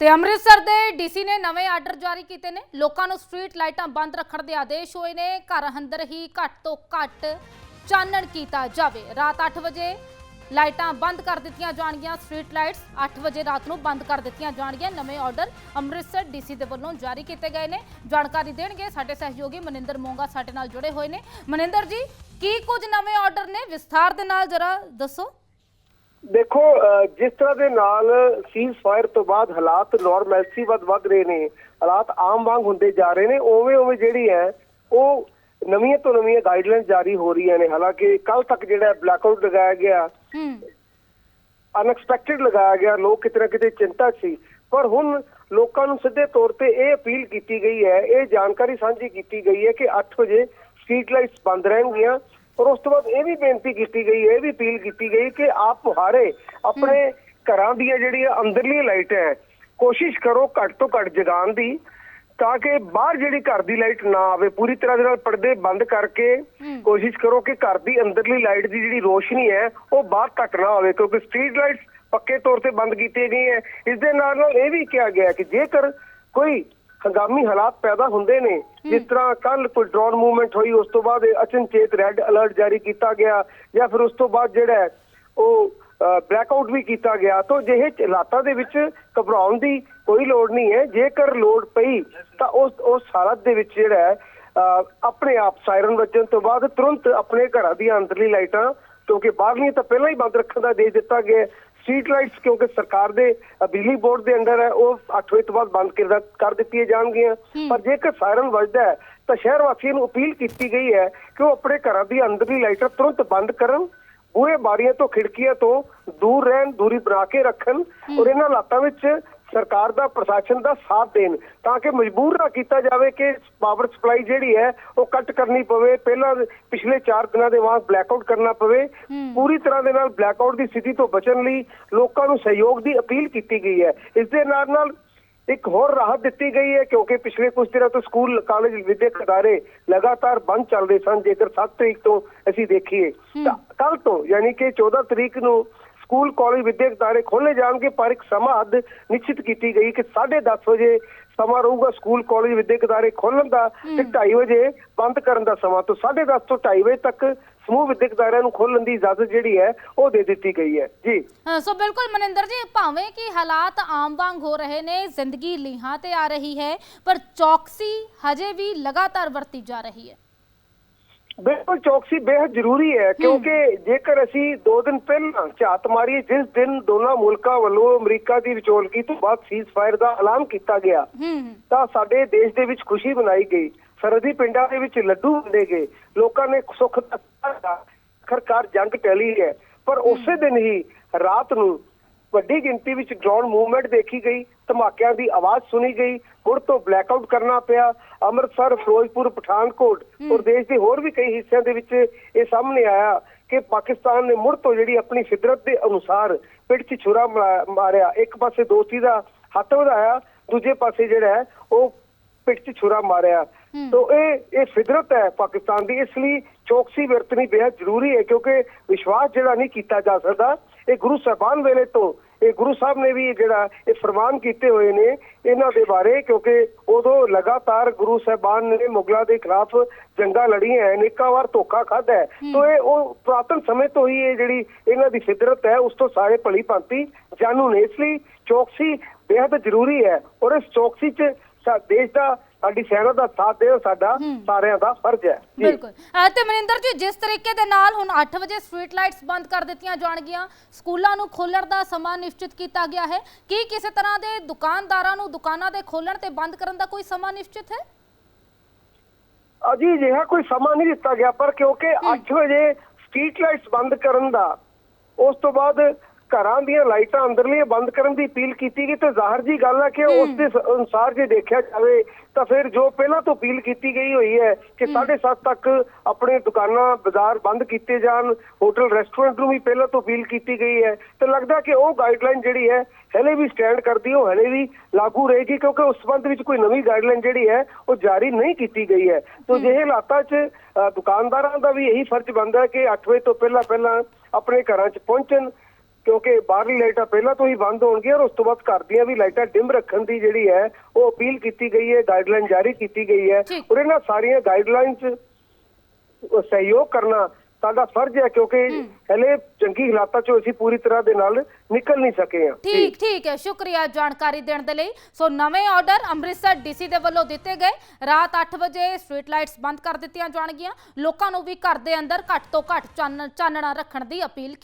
ਤੇ ਅੰਮ੍ਰਿਤਸਰ ਦੇ ਡੀਸੀ ਨੇ ਨਵੇਂ ਆਰਡਰ ਜਾਰੀ ਕੀਤੇ ਨੇ। ਲੋਕਾਂ ਨੂੰ ਸਟਰੀਟ ਲਾਈਟਾਂ ਬੰਦ ਰੱਖਣ ਦੇ ਆਦੇਸ਼ ਹੋਏ ਨੇ। ਘਰ ਅੰਦਰ ਹੀ ਘੱਟ ਤੋਂ ਘੱਟ ਚਾਨਣ ਕੀਤਾ ਜਾਵੇ। ਰਾਤ 8 ਵਜੇ ਲਾਈਟਾਂ ਬੰਦ ਕਰ ਦਿੱਤੀਆਂ ਜਾਣਗੀਆਂ। ਸਟਰੀਟ ਲਾਈਟਸ 8 ਵਜੇ ਰਾਤ ਨੂੰ ਬੰਦ ਕਰ ਦਿੱਤੀਆਂ ਜਾਣਗੀਆਂ। ਨਵੇਂ ਆਰਡਰ ਅੰਮ੍ਰਿਤਸਰ ਡੀਸੀ ਦੇ ਵੱਲੋਂ ਜਾਰੀ ਕੀਤੇ ਗਏ ਨੇ। ਜਾਣਕਾਰੀ ਦੇਣਗੇ ਸਾਡੇ ਸਹਿਯੋਗੀ ਮਨਿੰਦਰ ਮੋਂਗਾ ਸਾਡੇ ਨਾਲ ਜੁੜੇ ਹੋਏ ਨੇ। ਮਨਿੰਦਰ ਜੀ, ਕੀ ਕੁਝ ਨਵੇਂ ਆਰਡਰ ਨੇ? ਵਿਸਥਾਰ ਦੇ ਨਾਲ ਜਰਾ ਦੱਸੋ। ਦੇਖੋ ਜਿਸ ਤਰ੍ਹਾਂ ਦੇ ਨਾਲ ਸੀਜ਼ ਫਾਇਰ ਤੋਂ ਬਾਅਦ ਹਾਲਾਤ ਨਾਰਮੈਲਸੀ ਵੱਧ ਵੱਧ ਰਹੇ ਨੇ ਹਾਲਾਤ ਆਮ ਵਾਂਗ ਹੁੰਦੇ ਜਾ ਰਹੇ ਨੇ ਉਵੇਂ ਉਵੇਂ ਜਿਹੜੀ ਹੈ ਉਹ ਨਵੀਆਂ ਤੋਂ ਨਵੀਆਂ ਗਾਈਡਲਾਈਨ ਜਾਰੀ ਹੋ ਰਹੀਆਂ ਨੇ। ਹਾਲਾਂਕਿ ਕੱਲ ਤੱਕ ਜਿਹੜਾ ਬਲੈਕਆਊਟ ਲਗਾਇਆ ਗਿਆ ਅਨਐਕਸਪੈਕਟਡ ਲਗਾਇਆ ਗਿਆ ਲੋਕ ਕਿਤੇ ਨਾ ਕਿਤੇ ਚਿੰਤਾ ਸੀ। ਪਰ ਹੁਣ ਲੋਕਾਂ ਨੂੰ ਸਿੱਧੇ ਤੌਰ ਤੇ ਇਹ ਅਪੀਲ ਕੀਤੀ ਗਈ ਹੈ ਇਹ ਜਾਣਕਾਰੀ ਸਾਂਝੀ ਕੀਤੀ ਗਈ ਹੈ ਕਿ 8 ਵਜੇ ਸਟਰੀਟ ਲਾਈਟਸ ਬੰਦ ਰਹਿਣਗੀਆਂ। ਔਰ ਉਸ ਤੋਂ ਬਾਅਦ ਇਹ ਵੀ ਬੇਨਤੀ ਕੀਤੀ ਗਈ ਇਹ ਵੀ ਅਪੀਲ ਕੀਤੀ ਗਈ ਕਿ ਆਪ ਮੁਹਾਰੇ ਆਪਣੇ ਘਰਾਂ ਦੀਆਂ ਜਿਹੜੀਆਂ ਅੰਦਰਲੀਆਂ ਲਾਈਟਾਂ ਹੈ ਕੋਸ਼ਿਸ਼ ਕਰੋ ਘੱਟ ਤੋਂ ਘੱਟ ਜਗਾਉਣ ਦੀ ਤਾਂ ਕਿ ਬਾਹਰ ਜਿਹੜੀ ਘਰ ਦੀ ਲਾਈਟ ਨਾ ਆਵੇ ਪੂਰੀ ਤਰ੍ਹਾਂ ਦੇ ਨਾਲ ਪਰਦੇ ਬੰਦ ਕਰਕੇ ਕੋਸ਼ਿਸ਼ ਕਰੋ ਕਿ ਘਰ ਦੀ ਅੰਦਰਲੀ ਲਾਈਟ ਦੀ ਜਿਹੜੀ ਰੋਸ਼ਨੀ ਹੈ ਉਹ ਬਾਹਰ ਤੱਕ ਨਾ ਆਵੇ ਕਿਉਂਕਿ ਸਟਰੀਟ ਲਾਈਟਸ ਪੱਕੇ ਤੌਰ ਤੇ ਬੰਦ ਕੀਤੀਆਂ ਗਈਆਂ ਇਸ ਦੇ ਨਾਲ ਨਾਲ ਇਹ ਵੀ ਕਿਹਾ ਗਿਆ ਕਿ ਜੇਕਰ ਕੋਈ ਹੰਗਾਮੀ ਹਾਲਾਤ ਪੈਦਾ ਹੁੰਦੇ ਨੇ। ਜਿਸ ਤਰ੍ਹਾਂ ਕੱਲ ਕੋਈ ਡਰੋਨ ਮੂਵਮੈਂਟ ਹੋਈ ਉਸ ਤੋਂ ਬਾਅਦ ਅਚਨਚੇਤ ਰੈੱਡ ਅਲਰਟ ਜਾਰੀ ਕੀਤਾ ਗਿਆ ਜਾਂ ਫਿਰ ਉਸ ਤੋਂ ਬਾਅਦ ਜਿਹੜਾ ਹੈ ਉਹ ਬਲੈਕਆਊਟ ਵੀ ਕੀਤਾ ਗਿਆ। ਤਾਂ ਜਿਹੇ ਹਾਲਾਤਾਂ ਦੇ ਵਿੱਚ ਘਬਰਾਉਣ ਦੀ ਕੋਈ ਲੋੜ ਨਹੀਂ ਹੈ। ਜੇਕਰ ਲੋੜ ਪਈ ਤਾਂ ਉਸ ਉਸ ਹਾਲਤ ਦੇ ਵਿੱਚ ਜਿਹੜਾ ਹੈ ਅਹ, ਆਪਣੇ ਆਪ ਸਾਇਰਨ ਵੱਜਣ ਤੋਂ ਬਾਅਦ ਤੁਰੰਤ ਆਪਣੇ ਘਰਾਂ ਦੀਆਂ ਅੰਦਰਲੀ ਲਾਈਟਾਂ ਕਿਉਂਕਿ ਬਾਹਰਲੀਆਂ ਤਾਂ ਪਹਿਲਾਂ ਹੀ ਬੰਦ ਰੱਖਣ ਦਾ ਦੇ ਦਿੱਤਾ ਗਿਆ ਸਟਰੀਟ ਲਾਈਟਸ ਕਿਉਂਕਿ ਸਰਕਾਰ ਦੇ ਬਿਜਲੀ ਬੋਰਡ ਦੇ ਅੰਡਰ ਹੈ ਉਹ 8 ਵਜੇ ਤੋਂ ਬਾਅਦ ਬੰਦ ਕਰ ਕਰ ਦਿੱਤੀਆਂ ਜਾਣਗੀਆਂ। ਪਰ ਜੇਕਰ ਸਾਇਰਨ ਵੱਜਦਾ ਹੈ ਤਾਂ ਸ਼ਹਿਰ ਵਾਸੀਆਂ ਨੂੰ ਅਪੀਲ ਕੀਤੀ ਗਈ ਹੈ ਕਿ ਉਹ ਆਪਣੇ ਘਰਾਂ ਦੀ ਅੰਦਰਲੀ ਲਾਈਟਾਂ ਤੁਰੰਤ ਬੰਦ ਕਰਨ ਬੂਹੇ ਬਾਰੀਆਂ ਤੋਂ ਖਿੜਕੀਆਂ ਤੋਂ ਦੂਰ ਰਹਿਣ ਦੂਰੀ ਬਣਾ ਕੇ ਰੱਖਣ ਔਰ ਇਹਨਾਂ ਹਾਲਾਤਾਂ ਵਿੱਚ ਸਰਕਾਰ ਦਾ ਪ੍ਰਸ਼ਾਸਨ ਦਾ ਸਾਥ ਦੇਣ ਤਾਂ ਕਿ ਮਜਬੂਰ ਨਾ ਕੀਤਾ ਜਾਵੇ ਕਿ ਪਾਵਰ ਸਪਲਾਈ ਜਿਹੜੀ ਹੈ ਉਹ ਕੱਟ ਕਰਨੀ ਪਵੇ। ਪਹਿਲਾਂ ਪਿਛਲੇ 4 ਦਿਨਾਂ ਦੇ ਬਾਅਦ ਬਲੈਕਆਊਟ ਕਰਨਾ ਪਵੇ। ਪੂਰੀ ਤਰ੍ਹਾਂ ਦੇ ਨਾਲ ਬਲੈਕਆਊਟ ਦੀ ਸਥਿਤੀ ਤੋਂ ਬਚਣ ਲਈ ਲੋਕਾਂ ਨੂੰ ਸਹਿਯੋਗ ਦੀ ਅਪੀਲ ਕੀਤੀ ਗਈ ਹੈ। ਇਸ ਦੇ ਨਾਲ ਨਾਲ ਇੱਕ ਹੋਰ ਰਾਹਤ ਦਿੱਤੀ ਗਈ ਹੈ ਕਿਉਂਕਿ ਪਿਛਲੇ ਕੁਝ ਦਿਨਾਂ ਤੋਂ ਸਕੂਲ ਕਾਲਜ ਵਿਦਿਅਕ ਅਦਾਰੇ ਲਗਾਤਾਰ ਬੰਦ ਚੱਲ ਰਹੇ ਸਨ। ਜੇਕਰ 7 ਤਰੀਕ ਤੋਂ ਅਸੀਂ ਦੇਖੀਏ ਤਾਂ ਕੱਲ ਤੋਂ ਯਾਨੀ ਕਿ 14 ਤਰੀਕ ਨੂੰ ਸਕੂਲ ਕਾਲਜ ਵਿਦਿਅਕ ਅਦਾਰੇ ਖੋਲੇ ਜਾਣਗੇ ਪਰ ਇੱਕ ਸਮਾਂ ਹੱਦ ਨਿਸ਼ਚਿਤ ਕੀਤੀ ਗਈ ਕਿ 10:30 ਵਜੇ ਸਮਾਂ ਰਹੂਗਾ ਸਕੂਲ ਕਾਲਜ ਵਿਦਿਅਕ ਅਦਾਰੇ ਖੋਲਣ ਦਾ ਤੇ 2:30 ਵਜੇ ਬੰਦ ਕਰਨ ਦਾ ਸਮਾਂ। ਤੋਂ 10:30 ਤੋਂ 2:30 ਵਜੇ ਤੱਕ ਸਮੂਹ ਵਿਦਿਅਕ ਅਦਾਰਿਆਂ ਨੂੰ ਖੋਲਣ ਦੀ ਇਜਾਜ਼ਤ ਜਿਹੜੀ ਹੈ ਉਹ ਦੇ ਦਿੱਤੀ ਗਈ ਹੈ। ਜੀ। ਹਾਂ, ਸੋ ਬਿਲਕੁਲ ਮਨਿੰਦਰ ਜੀ ਭਾਵੇਂ ਕਿ ਹਾਲਾਤ ਆਮ ਵਾਂਗ ਹੋ ਰਹੇ ਨੇ ਜ਼ਿੰਦਗੀ ਲੀਹਾਂ ਤੇ ਆ ਰਹੀ ਹੈ ਪਰ ਚੌਕਸੀ ਹਜੇ ਵੀ ਲਗਾਤਾਰ ਵਰਤੀ ਜਾ ਰਹੀ ਹੈ। ਬਿਲਕੁਲ ਚੌਕਸੀ ਬੇहद ਜ਼ਰੂਰੀ ਹੈ ਕਿਉਂਕਿ ਜੇਕਰ ਅਸੀਂ 2 ਦਿਨ ਪਹਿਲਾਂ ਝਾਤ ਮਾਰੀਏ ਜਿਸ ਦਿਨ ਦੋਨਾਂ ਮੁਲਕਾਂ ਵੱਲੋਂ ਅਮਰੀਕਾ ਦੀ ਵਿਚੋਲਗੀ ਤੋਂ ਬਾਅਦ ਸੀਜ਼ ਫਾਇਰ ਦਾ ਐਲਾਨ ਕੀਤਾ ਗਿਆ ਤਾਂ ਸਾਡੇ ਦੇਸ਼ ਦੇ ਵਿੱਚ ਖੁਸ਼ੀ ਮਨਾਈ ਗਈ ਸਰਹੱਦੀ ਪਿੰਡਾਂ ਦੇ ਵਿੱਚ ਲੱਡੂ ਵੰਡੇ ਗਏ ਲੋਕਾਂ ਨੇ ਸੁੱਖ ਦਾ ਆਖਰਕਾਰ ਜੰਗ ਟਲੀ ਹੈ ਪਰ ਉਸੇ ਦਿਨ ਹੀ ਰਾਤ ਨੂੰ ਵੱਡੀ ਗਿਣਤੀ ਵਿੱਚ ਡਰੋਨ ਮੂਵਮੈਂਟ ਦੇਖੀ ਗਈ ਧਮਾਕਿਆਂ ਦੀ ਆਵਾਜ਼ ਸੁਣੀ ਗਈ ਮੁੜ ਤੋਂ ਬਲੈਕਆਊਟ ਕਰਨਾ ਪਿਆ। ਅੰਮ੍ਰਿਤਸਰ ਫਿਰੋਜ਼ਪੁਰ ਪਠਾਨਕੋਟ ਔਰ ਦੇਸ਼ ਦੇ ਹੋਰ ਵੀ ਕਈ ਹਿੱਸਿਆਂ ਦੇ ਵਿੱਚ ਇਹ ਸਾਹਮਣੇ ਆਇਆ ਕਿ ਪਾਕਿਸਤਾਨ ਨੇ ਮੁੜ ਤੋਂ ਜਿਹੜੀ ਆਪਣੀ ਫਿਦਰਤ ਦੇ ਅਨੁਸਾਰ ਪਿੱਠ 'ਚ ਛੁਰਾ ਮਾਰਿਆ। ਇੱਕ ਪਾਸੇ ਦੋਸਤੀ ਦਾ ਹੱਥ ਵਧਾਇਆ ਦੂਜੇ ਪਾਸੇ ਜਿਹੜਾ ਹੈ ਉਹ ਪਿੱਠ 'ਚ ਛੁਰਾ ਮਾਰਿਆ ਤੋ ਇਹ ਇਹ ਫਿਦਰਤ ਹੈ ਪਾਕਿਸਤਾਨ ਦੀ। ਇਸ ਲਈ ਚੌਕਸੀ ਵਰਤਣੀ ਬੇहद ਜ਼ਰੂਰੀ ਹੈ ਕਿਉਂਕਿ ਵਿਸ਼ਵਾਸ ਜਿਹੜਾ ਨਹੀਂ ਕੀਤਾ ਜਾ ਸਕਦਾ। ਇਹ ਗੁਰੂ ਸਾਹਿਬਾਨ ਵੇਲੇ ਤੋਂ ਇਹ ਗੁਰੂ ਸਾਹਿਬ ਨੇ ਵੀ ਜਿਹੜਾ ਇਹ ਫਰਮਾਨ ਕੀਤੇ ਹੋਏ ਨੇ ਇਹਨਾਂ ਦੇ ਬਾਰੇ ਕਿਉਂਕਿ ਉਦੋਂ ਲਗਾਤਾਰ ਗੁਰੂ ਸਾਹਿਬਾਨ ਨੇ ਮੁਗਲਾਂ ਦੇ ਖਿਲਾਫ ਜੰਗਾਂ ਲੜੀਆਂ ਹੈ ਅਨੇਕਾਂ ਵਾਰ ਧੋਖਾ ਖਾਦਾ ਹੈ। ਤੋ ਇਹ ਉਹ ਪੁਰਾਤਨ ਸਮੇਂ ਤੋਂ ਹੀ ਇਹ ਜਿਹੜੀ ਇਹਨਾਂ ਦੀ ਫਿਦਰਤ ਹੈ ਉਸ ਤੋਂ ਸਾਰੇ ਭਲੀ ਭਾਂਤੀ ਜਾਣੂ ਨੇ। ਇਸ ਲਈ ਚੌਕਸੀ ਬੇहद ਜ਼ਰੂਰੀ ਹੈ ਔਰ ਇਸ ਚੌਕਸੀ 'ਚ ਦੇਸ਼ ਦਾ ਸਾਡੀ ਸੈਨਾ ਦਾ ਸਾਥ ਦੇਣਾ ਸਾਡਾ ਸਾਰਿਆਂ ਦਾ ਫਰਜ਼ ਹੈ। ਬਿਲਕੁਲ। ਤੇ ਮਨਿੰਦਰ ਜੀ ਜਿਸ ਤਰੀਕੇ ਦੇ ਨਾਲ ਹੁਣ 8 ਵਜੇ ਸਟਰੀਟ ਲਾਈਟਸ ਬੰਦ ਕਰ ਦਿੱਤੀਆਂ ਜਾਣਗੀਆਂ ਸਕੂਲਾਂ ਨੂੰ ਖੋਲਣ ਦਾ ਸਮਾਂ ਨਿਸ਼ਚਿਤ ਕੀਤਾ ਗਿਆ ਹੈ। ਕੀ ਕਿਸੇ ਤਰ੍ਹਾਂ ਦੇ ਦੁਕਾਨਦਾਰਾਂ ਨੂੰ ਦੁਕਾਨਾਂ ਦੇ ਖੋਲਣ ਤੇ ਬੰਦ ਕਰਨ ਦਾ ਕੋਈ ਸਮਾਂ ਨਿਸ਼ਚਿਤ ਹੈ? ਅਜੀ ਅਜਿਹਾ ਕੋਈ ਸਮਾਂ ਨਹੀਂ ਦਿੱਤਾ ਗਿਆ ਪਰ ਕਿਉਂਕਿ 8 ਵਜੇ ਸਟਰੀਟ ਲਾਈਟਸ ਬੰਦ ਕਰਨ ਦਾ ਉਸ ਤੋਂ ਬਾਅਦ ਘਰਾਂ ਦੀਆਂ ਲਾਈਟਾਂ ਅੰਦਰਲੀਆਂ ਬੰਦ ਕਰਨ ਦੀ ਅਪੀਲ ਕੀਤੀ ਗਈ ਤੇ ਜ਼ਾਹਰ ਜੀ ਗੱਲ ਹੈ ਕਿ ਉਸ ਦੇ ਅਨੁਸਾਰ ਜੇ ਦੇਖਿਆ ਜਾਵੇ ਤਾਂ ਫਿਰ ਜੋ ਪਹਿਲਾਂ ਤੋਂ ਅਪੀਲ ਕੀਤੀ ਗਈ ਹੋਈ ਹੈ ਕਿ 7:30 ਤੱਕ ਆਪਣੇ ਦੁਕਾਨਾਂ ਬਾਜ਼ਾਰ ਬੰਦ ਕੀਤੇ ਜਾਣ ਹੋਟਲ ਰੈਸਟੋਰੈਂਟ ਨੂੰ ਵੀ ਪਹਿਲਾਂ ਤੋਂ ਅਪੀਲ ਕੀਤੀ ਗਈ ਹੈ ਤੇ ਲੱਗਦਾ ਕਿ ਉਹ ਗਾਈਡਲਾਈਨ ਜਿਹੜੀ ਹੈ ਹਲੇ ਵੀ ਸਟੈਂਡ ਕਰਦੀ ਉਹ ਹਲੇ ਵੀ ਲਾਗੂ ਰਹੇਗੀ ਕਿਉਂਕਿ ਉਸ ਸੰਬੰਧ ਵਿੱਚ ਕੋਈ ਨਵੀਂ ਗਾਈਡਲਾਈਨ ਜਿਹੜੀ ਹੈ ਉਹ ਜਾਰੀ ਨਹੀਂ ਕੀਤੀ ਗਈ ਹੈ। ਤੋ ਜਿਹੇ ਹਾਲਾਤਾਂ 'ਚ ਦੁਕਾਨਦਾਰਾਂ ਦਾ ਵੀ ਇਹੀ ਫਰਜ਼ ਬਣਦਾ ਹੈ ਕਿ 8 ਵਜੇ ਤੋਂ ਪਹਿਲਾਂ ਪਹਿਲਾਂ ਆਪਣੇ ਘਰਾਂ 'ਚ ਪਹੁੰਚਣ ਕਿਉਂਕਿ ਬਾਹਰਲੀ ਲਾਈਟਾਂ ਪਹਿਲਾਂ ਤੋਂ ਹੀ ਬੰਦ ਹੋਣਗੀਆਂ ਔਰ ਉਸ ਤੋਂ ਬਾਅਦ ਘਰ ਦੀਆਂ ਵੀ ਲਾਈਟਾਂ ਡਿਮ ਰੱਖਣ ਦੀ ਜਿਹੜੀ ਹੈ ਉਹ ਅਪੀਲ ਕੀਤੀ ਗਈ ਹੈ ਗਾਈਡਲਾਈਨ ਜਾਰੀ ਕੀਤੀ ਗਈ ਹੈ। ਔਰ ਇਹਨਾਂ ਸਾਰੀਆਂ ਗਾਈਡਲਾਈਨਸ ਸਹਿਯੋਗ ਕਰਨਾ ਸਾਡਾ ਫਰਜ਼ ਹੈ ਕਿਉਂਕਿ ਹਲੇ ਚੰਗੀ ਹਾਲਾਤਾਂ ਚੋਂ ਅਸੀਂ ਪੂਰੀ ਤਰ੍ਹਾਂ ਦੇ ਨਾਲ ਨਿਕਲ ਨਹੀਂ ਸਕੇ ਹਾਂ। ਠੀਕ ਠੀਕ ਹੈ। ਸ਼ੁਕਰੀਆ ਜਾਣਕਾਰੀ ਦੇਣ ਦੇ ਲਈ। ਸੋ ਨਵੇਂ ਆਰਡਰ ਅੰਮ੍ਰਿਤਸਰ ਡੀਸੀ ਦੇ ਵੱਲੋਂ ਦਿੱਤੇ ਗਏ। ਰਾਤ 8 ਵਜੇ ਸਟਰੀਟ ਲਾਈਟਸ ਬੰਦ ਕਰ ਦਿੱਤੀਆਂ ਜਾਣਗੀਆਂ। ਲੋਕਾਂ ਨੂੰ ਵੀ ਘਰ ਦੇ ਅੰਦਰ ਘੱਟ ਤੋਂ ਘੱਟ ਚਾਨਣ ਚਾਨਣਾ ਰੱਖਣ ਦੀ ਅਪੀਲ